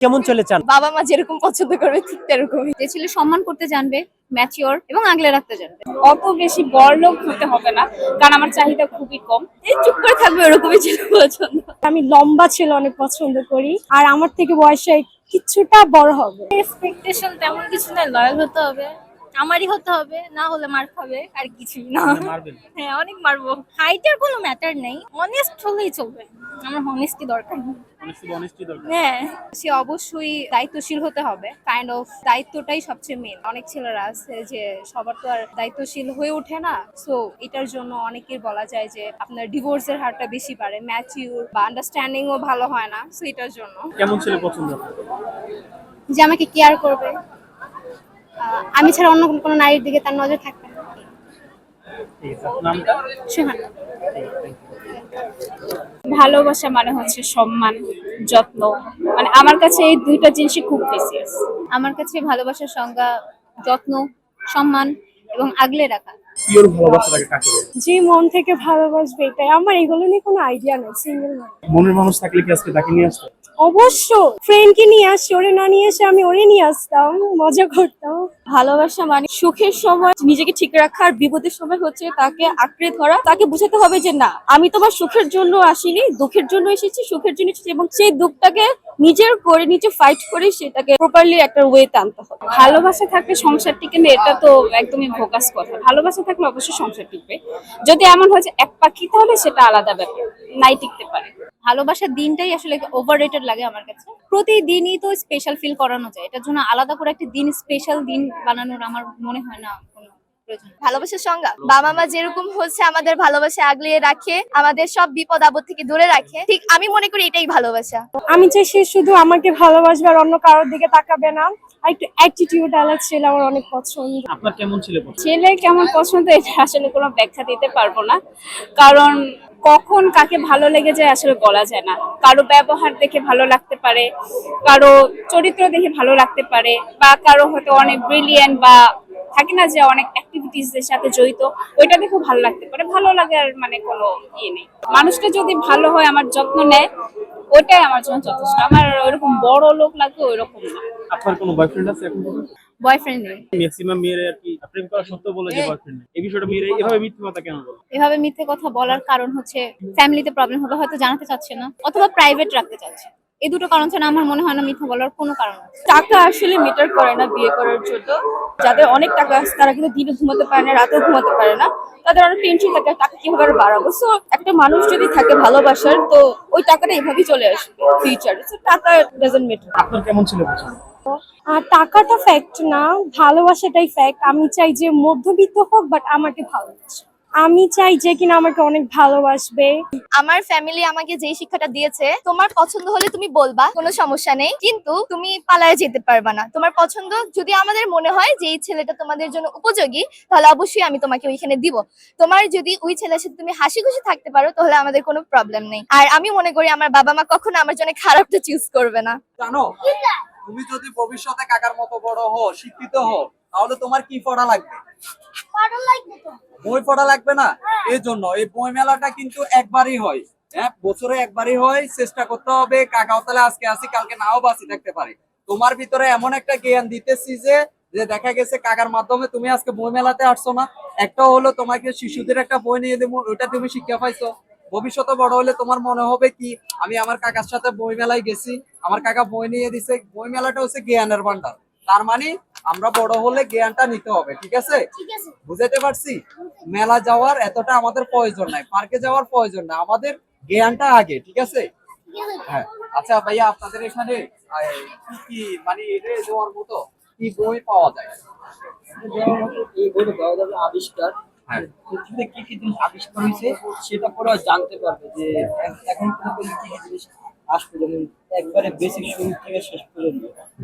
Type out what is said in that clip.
কেমন চলে চান? বাবা মা যেরকম পছন্দ করবে ঠিক তেরকমই। যে ছেলে সম্মান করতে জানবে ম্যাচিওর এবং আগলে রাখতে জানবে। অত বেশি বড়লোক হতে হবে না কারণ আমার চাহিদা খুবই কম। এই চুপ করে থাকবে ওরকমই ছেলে পছন্দ। আমি লম্বা ছেলে অনেক পছন্দ করি আর আমার থেকে বয়সে কিছুটা বড় হবে। এক্সপেকটেশন তেমন কিছু না লয়াল হতে হবে। আমারই হতে হবে না হলে মার খাবে আর কিছুই না। মারবেন? হ্যাঁ অনেক মারবো। হাইটের কোনো ম্যাটার নেই অনেস্ট হলেই চলবে। আমার অনেস্টি দরকার নেই। হ্যাঁ সে অবশ্যই দায়িত্বশীল হতে হবে। কাইন্ড অফ দায়িত্বটাই সবচেয়ে মেন অনেক ছেলেরা আছে যে সবার তো আর দায়িত্বশীল হয়ে ওঠে না। সো এটার জন্য অনেকের বলা যায় যে আপনার ডিভোর্সের হারটা বেশি বাড়ে ম্যাচিউর বা আন্ডারস্ট্যান্ডিংও ভালো হয় না। সো এটার জন্য। কেমন ছেলে পছন্দ যে আমাকে কেয়ার করবে। আমি ছাড়া অন্য কোনো- কোনো নারীর দিকে তার নজর থাকবে না ঠিক আছে আপনার নামটা সুহানা ভালোবাসা মানে হচ্ছে সম্মান যত্ন। মানে আমার কাছে এই দুইটা জিনিসই খুব প্রেসিয়াস আমার কাছে ভালোবাসার সংজ্ঞা যত্ন সম্মান এবং আগলে রাখা। পিওর ভালোবাসাটাকে কাকে বলে? যে মন থেকে ভালোবাসবে এটাই। আমার এগুলো নিয়ে কোনো আইডিয়া নেই সিঙ্গেল মনের মানুষ থাকলে কি আজকে তাকে নিয়ে আসতো? অবশ্য ফ্রেন্ডকে নিয়ে আসছি ওরে না নিয়ে এসে আমি ওরে নিয়ে আসতাম মজা করতাম। ভালোবাসা মানে সুখের সময় নিজেকে ঠিক রাখা আর বিপদের সময় হচ্ছে তাকে আঁকড়ে ধরা। তাকে বোঝাতে হবে যে না আমি তোমার সুখের জন্য আসিনি দুঃখের জন্য এসেছি সুখের জন্য এসেছি এবং সেই দুঃখটাকে নিজের করে নিজে ফাইট করে সেটাকে প্রপারলি একটা ওয়েতে আনতে হবে। ভালোবাসা থাকলে সংসার টিকে না এটা তো একদমই ফোকাস কথা। ভালোবাসা থাকলে অবশ্যই সংসার টিকবে। যদি এমন হয় যে এক পাখি তাহলে সেটা আলাদা ব্যাপার নাই টিকতে পারে। ভালোবাসার দিনটাই আসলে ওভার লাগে আমার কাছে। প্রতিদিনই তো স্পেশাল ফিল করানো যায়। এটার জন্য আলাদা করে একটা দিন স্পেশাল দিন বানানোর আমার মনে হয় না কোনো ভালোবাসার সংজ্ঞা বাবা মা যেরকম হচ্ছে আমাদের ভালোবাসা আগলিয়ে রাখে আমাদের সব বিপদ আপদ থেকে দূরে রাখে। ঠিক আমি মনে করি এটাই ভালোবাসা। আমি চাই সে শুধু আমাকে ভালোবাসবে আর অন্য কারোর দিকে তাকাবে না। আর একটু অ্যাটিটিউড ছিল আমার অনেক পছন্দ। আপনার কেমন ছেলে পছন্দ? ছেলে কেমন পছন্দ এটা আসলে কোনো ব্যাখ্যা দিতে পারব না। কারণ কখন কাকে ভালো লেগে যায় আসলে বলা যায় না। কারও ব্যবহার দেখে ভালো লাগতে পারে, কারও চরিত্র দেখে ভালো লাগতে পারে, বা কারও হয়তো অনেক ব্রিলিয়েন্ট বা থাকে না যে অনেক অ্যাক্টিভিটিসদের সাথে জড়িত, ওইটা দেখে ভালো লাগতে পারে। ভালো লাগার মানে কোনো ইয়ে নেই। মানুষটা যদি ভালো হয়, আমার যত্ন নেয় ওইটাই আমার জন্য যথেষ্ট। আমার ওইরকম বড় লোক লাগবে ওইরকম না। আপনার কোনো বয়ফ্রেন্ড আছে এখন বয়ফ্রেন্ড নেই। ম্যাক্সিমাম মেয়েরা আর কি প্রেম করা সত্য বলে যে বয়ফ্রেন্ড এই বিষয়টা মেয়েরা এভাবে মিথ্যে কথা কেন বলে? এভাবে মিথ্যে কথা বলার কারণ হচ্ছে ফ্যামিলিতে প্রবলেম হলো হয়তো জানাতে চাচ্ছে না অথবা প্রাইভেট রাখতে চাচ্ছে। এই দুটো কারণ ছাড়া আমার মনে হয় না মিথ্যা বলার কোনো কারণ আছে। টাকা আসলে মেটার করে না বিয়ে করার জন্য। যাদের অনেক টাকা আছে তারা কিন্তু দিনে ঘুমাতে পারে না রাতে ঘুমাতে পারে না। তাদের অনেক টেনশন থাকে টাকা কীভাবে আরও বাড়াবো? সো একটা মানুষ যদি থাকে ভালোবাসার তো ওই টাকাটা এভাবেই চলে আসবে ফিউচারে সো টাকা ডাজন্ট মেটার আপনার কেমন ছিল আর টাকাটা ফ্যাক্ট না ভালোবাসাটাই ফ্যাক্ট আমি চাই যে মধ্যবিত্ত হোক বাট আমাকে ভালোবাসে। আমি চাই যে কিনা আমাকে অনেক ভালোবাসবে। আমার ফ্যামিলি আমাকে যেই শিক্ষাটা দিয়েছে তোমার পছন্দ হলে তুমি বলবা কোনো সমস্যা নেই। কিন্তু তুমি পালায় যেতে পারবা না। তোমার পছন্দ যদি আমাদের মনে হয় যে এই ছেলেটা তোমাদের জন্য উপযোগী তাহলে অবশ্যই আমি তোমাকে ওইখানে দিব। তোমার যদি ওই ছেলের সাথে তুমি হাসি খুশি থাকতে পারো তাহলে আমাদের কোনো প্রবলেম নেই। আর আমি মনে করি আমার বাবা মা কখনো আমার জন্য খারাপটা চুজ করবে না। জানো তুমি যদি ভবিষ্যতে কাকার মতো বড় হো শিক্ষিত হো তাহলে তোমার কি পড়া লাগবে? বই পড়া লাগবে না? এই জন্য এই বই মেলাটা কিন্তু একবারই হয়। হ্যাঁ বছরে একবারই হয় চেষ্টা করতে হবে কাকাও তাহলে আজকে আসি কালকে নাও বাঁচি থাকতে পারে। তোমার ভিতরে এমন একটা জ্ঞান দিতেছি যে যে দেখা গেছে কাকার মাধ্যমে তুমি আজকে বই মেলাতে আসছো না। একটা হলো তোমাকে শিশুদের একটা বই নিয়ে দেবো ওটা তুমি শিক্ষা পাইছো। ভবিষ্যতে বড় হলে তোমার মনে হবে কি আমি আমার কাকার সাথে বই মেলায় গেছি আমার কাকা বই নিয়ে দিছে। বই মেলাটা হচ্ছে জ্ঞানের ভান্ডার। তার মানে আমরা বড় হলে জ্ঞানটা নিতে হবে ঠিক আছে? বুঝাইতে পারছি? মেলা যাওয়ার এতটা আমাদের প্রয়োজন নাই পার্কে যাওয়ার প্রয়োজন নাই আমাদের জ্ঞানটা আগে ঠিক আছে? হ্যাঁ আচ্ছা ভাইয়া আপনাদের এখানে কি কি মানে এটা দেওয়ার মতো কি বই পাওয়া যায়? এই বইটা দেওয়া যাবে আবিষ্কার। হ্যাঁ। পৃথিবীতে কি কি জিনিস আবিষ্কার হয়েছে সেটা পরে জানতে পারবে যে এখন পর্যন্ত কি কি জিনিস আসবে যেমন একবারে বেসিক শুরু থেকে শেষ পর্যন্ত।